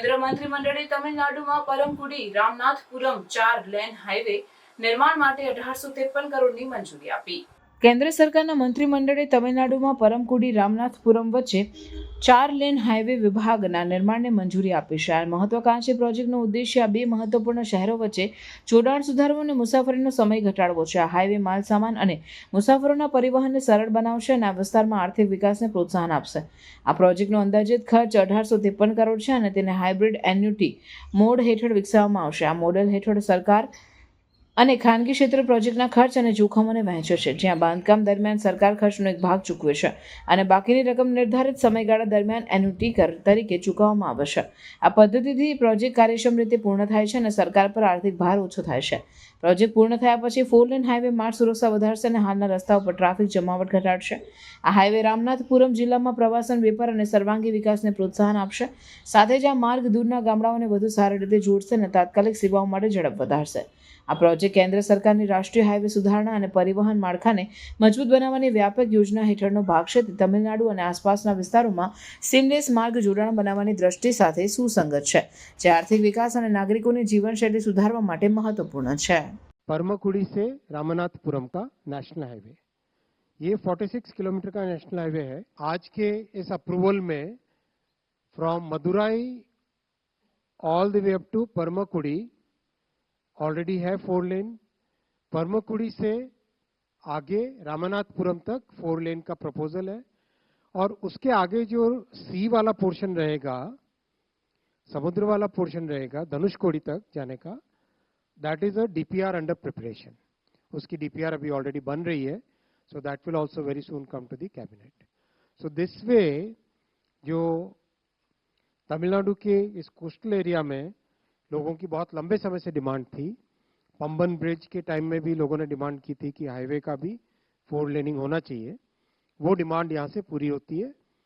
કેન્દ્ર મંત્રીમંડળે તમિલનાડુમાં પરમકુડી, રામનાથપુરમ ચાર લેન હાઈવે નિર્માણ માટે અઢારસો ત્રેપન કરોડની મંજૂરી આપી. કેન્દ્ર સરકારના મંત્રીમંડળે તમિલનાડુમાં પરમકુડી રામનાથપુરમ વચ્ચે ચાર લેન હાઈવે વિભાગના નિર્માણને મંજૂરી આપી છે. આ મહત્વાકાંક્ષી પ્રોજેક્ટનો ઉદ્દેશ્ય આ બે મહત્વપૂર્ણ શહેરો વચ્ચે જોડાણ સુધારવો અને મુસાફરીનો સમય ઘટાડવો છે. આ હાઈવે માલ સામાન અને મુસાફરોના પરિવહનને સરળ બનાવશે અને આ વિસ્તારમાં આર્થિક વિકાસને પ્રોત્સાહન આપશે. આ પ્રોજેક્ટનો અંદાજિત ખર્ચ અઢારસો ત્રેપન કરોડ છે અને તેને હાઇબ્રિડ એન્યુટી મોડ હેઠળ વિકસાવવામાં આવશે. આ મોડેલ હેઠળ સરકાર અને ખાનગી ક્ષેત્ર પ્રોજેક્ટના ખર્ચ અને જોખમોને વહેંચે છે, જ્યાં બાંધકામ દરમિયાન સરકાર ખર્ચનો એક ભાગ ચૂકવે છે અને બાકીની રકમ નિર્ધારિત સમયગાળા દરમિયાન એન્યુટી કર તરીકે ચૂકવવામાં આવે છે. આ પદ્ધતિથી પ્રોજેક્ટ કાર્યક્ષમ રીતે પૂર્ણ થાય છે અને સરકાર પર આર્થિક ભાર ઓછો થાય છે. પ્રોજેક્ટ પૂર્ણ થયા પછી ફોર લેન હાઈવે માર્ગ સુરક્ષા વધારશે અને હાલના રસ્તાઓ પર ટ્રાફિક જમાવટ ઘટાડશે. આ હાઈવે રામનાથપુરમ જિલ્લામાં પ્રવાસન, વેપાર અને સર્વાંગી વિકાસને પ્રોત્સાહન આપશે. સાથે જ આ માર્ગ દૂરના ગામડાઓને વધુ સારી રીતે જોડશે અને તાત્કાલિક સેવાઓ માટે ઝડપ વધારશે. આ પ્રોજેક્ટ કેન્દ્ર સરકારની રાષ્ટ્રીય હાઈવે સુધારણા અને પરિવહન માળખાને મજબૂત બનાવવાની વ્યાપક યોજના હેઠળનો ભાગ છે તે તમિલનાડુ અને આસપાસના વિસ્તારોમાં સિમલેસ માર્ગ જોડાણ બનાવવાની દ્રષ્ટિ સાથે સુસંગત છે જે આર્થિક વિકાસ અને નાગરિકોની જીવનશૈલી સુધારવા માટે મહત્વપૂર્ણ છે परमकुड़ी से रामनाथपुरम का नेशनल हाईवे ये 46 किलोमीटर का नेशनल हाईवे है आज के इस अप्रूवल में from Madurai all the way up to Paramakudi already है फोर लेन परमकुड़ी से आगे रामनाथपुरम तक फोर लेन का प्रपोजल है। और उसके आगे जो सी वाला पोर्शन रहेगा, समुद्र वाला पोर्शन रहेगा, धनुषकोडी तक जाने का that is a DPR under preparation उसकी डीपीआर अभी ऑलरेडी बन रही है so that will also very soon come to the cabinet so this way जो तमिलनाडु के इस कोस्टल एरिया में लोगों की बहुत लंबे समय से डिमांड थी पंबन ब्रिज के टाइम में भी लोगों ने डिमांड की थी कि हाईवे का भी फोर लेनिंग होना चाहिए वो डिमांड यहाँ से पूरी होती है